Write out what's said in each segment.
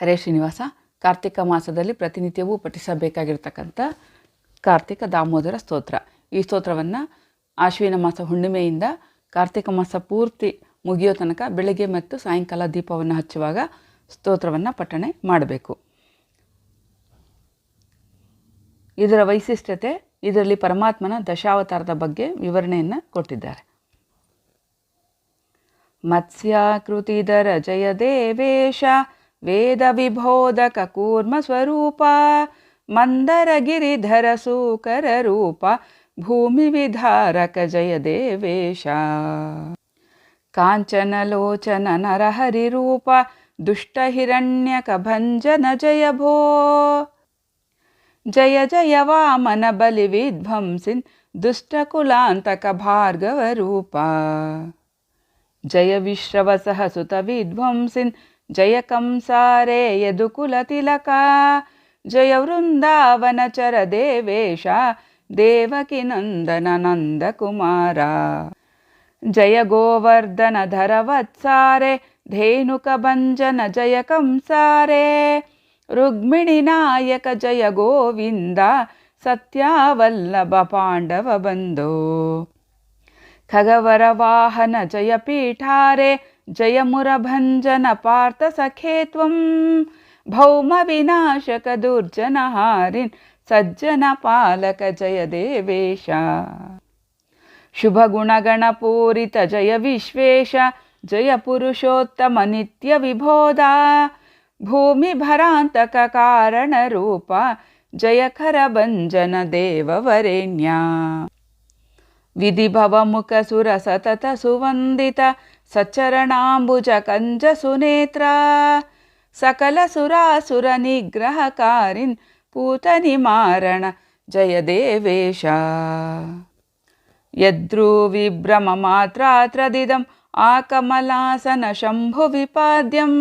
ಹರೇ ಶ್ರೀನಿವಾಸ. ಕಾರ್ತಿಕ ಮಾಸದಲ್ಲಿ ಪ್ರತಿನಿತ್ಯವೂ ಪಠಿಸಬೇಕಾಗಿರ್ತಕ್ಕಂಥ ಕಾರ್ತಿಕ ದಾಮೋದರ ಸ್ತೋತ್ರ. ಈ ಸ್ತೋತ್ರವನ್ನು ಆಶ್ವಿನ ಮಾಸ ಹುಣ್ಣಿಮೆಯಿಂದ ಕಾರ್ತಿಕ ಮಾಸ ಪೂರ್ತಿ ಮುಗಿಯೋ ತನಕ ಬೆಳಗ್ಗೆ ಮತ್ತು ಸಾಯಂಕಾಲ ದೀಪವನ್ನು ಹಚ್ಚುವಾಗ ಸ್ತೋತ್ರವನ್ನು ಪಠಣೆ ಮಾಡಬೇಕು. ಇದರ ವೈಶಿಷ್ಟ್ಯತೆ, ಇದರಲ್ಲಿ ಪರಮಾತ್ಮನ ದಶಾವತಾರದ ಬಗ್ಗೆ ವಿವರಣೆಯನ್ನು ಕೊಟ್ಟಿದ್ದಾರೆ. ಮತ್ಸ್ಯಾಕೃತಿಧರ ಜಯ ದೇವೇಶ वेदविबोधककूर्मस्वरूपा विभोदक कूर्मस्वरूपा मन्दर गिरिधरसूकर रूपा जय देवेश काञ्चन लोचन नरहरिरूपा जय भो जय जय वामन बलिविध्वंसिन् दुष्टकुलान्तकभार्गवरूपा। जय विश्रवसः सुतविध्वंसिन् जय कंसारे यदुकुलतिलका जय वृन्दावनचर देवेश देवकिनन्दन नन्दकुमार जय गोवर्धन धरवत्सारे धेनुकभञ्जन जय कंसारे रुक्मिणिनायक जय गोविन्द सत्यावल्लभ पाण्डव बन्धो खगवरवाहन जयपीठारे जयमुरभञ्जनपार्थसखे त्वं भौमविनाशकदुर्जनहारिन् त्वम् सज्जनपालक जय देवेश शुभगुणगणपूरित जय विश्वेश जय पुरुषोत्तम नित्यविबोधा भूमिभरान्तक कारणरूपा जयखर देववरेण्या विधि सचरणाम्बुजकञ्जसुनेत्रा सकलसुरासुरनिग्रहकारिन् पूतनिमारण जय देवेश यद्रूविभ्रममात्रात्रदिदम् आकमलासनशम्भुविपाद्यं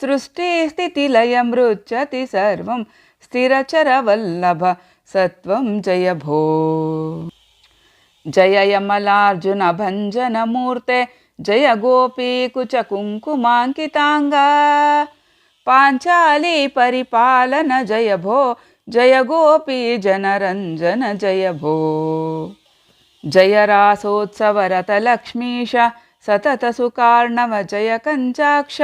सृष्टिस्थितिलय मृच्छति सर्वं स्थिरचरवल्लभ स जय भो जय यमलार्जुनभञ्जनमूर्ते जय गोपीकुचकुङ्कुमाङ्किताङ्गा पाञ्चाली परिपालन जय भो जय गोपी जनरञ्जन जय भो जय रासोत्सवरतलक्ष्मीष सतत सुकार्णव जय कञ्चाक्ष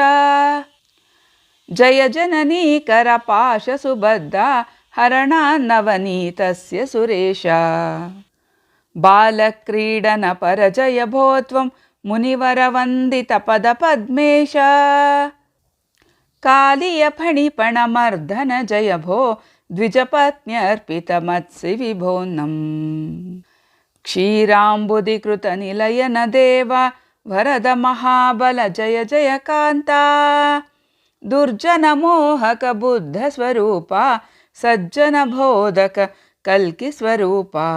जय जननीकरपाश सुबद्धा हरणानवनीतस्य सुरेश। बालक्रीडनपरजय भो त्वं मुनिवरवन्दितपदपद्मेश। कालीयफणिपणमर्दन जय भो द्विजपत्न्यर्पितमत्सिविभोन्नम्। क्षीराम्बुदिकृतनिलयन देव वरद महाबल जय जय कान्ता दुर्जनमोहक बुद्धस्वरूपा कल्किस्वरूपा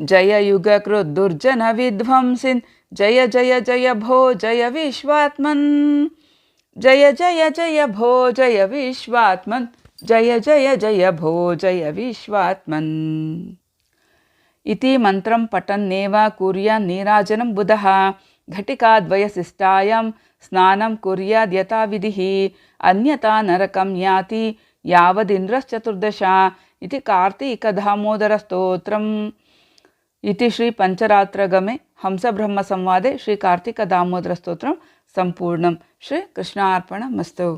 जय युगकृत् दुर्जन विध्वंसिन्। जय जय जय भो, जय विश्वात्मन्। जय जय जय भो, जय विश्वात्मन्। जय जय जय भो, जय विश्वात्मन्। इति मन्त्रं पठन्नेव कुर्यान् नीराजनं बुधः। घटिकाद्वयशिष्टायां स्नानं कुर्याद्यथाविधिः। अन्यथा नरकं याति, यावदिन्द्रश्चतुर्दश। इति कार्तीकदामोदरस्तोत्रम् इति श्री पंचरात्रगमे हंसब्रह्मसंवादे श्रीकार्तिकदामोदरस्तोत्रं सम्पूर्णं। श्रीकृष्णार्पणमस्तु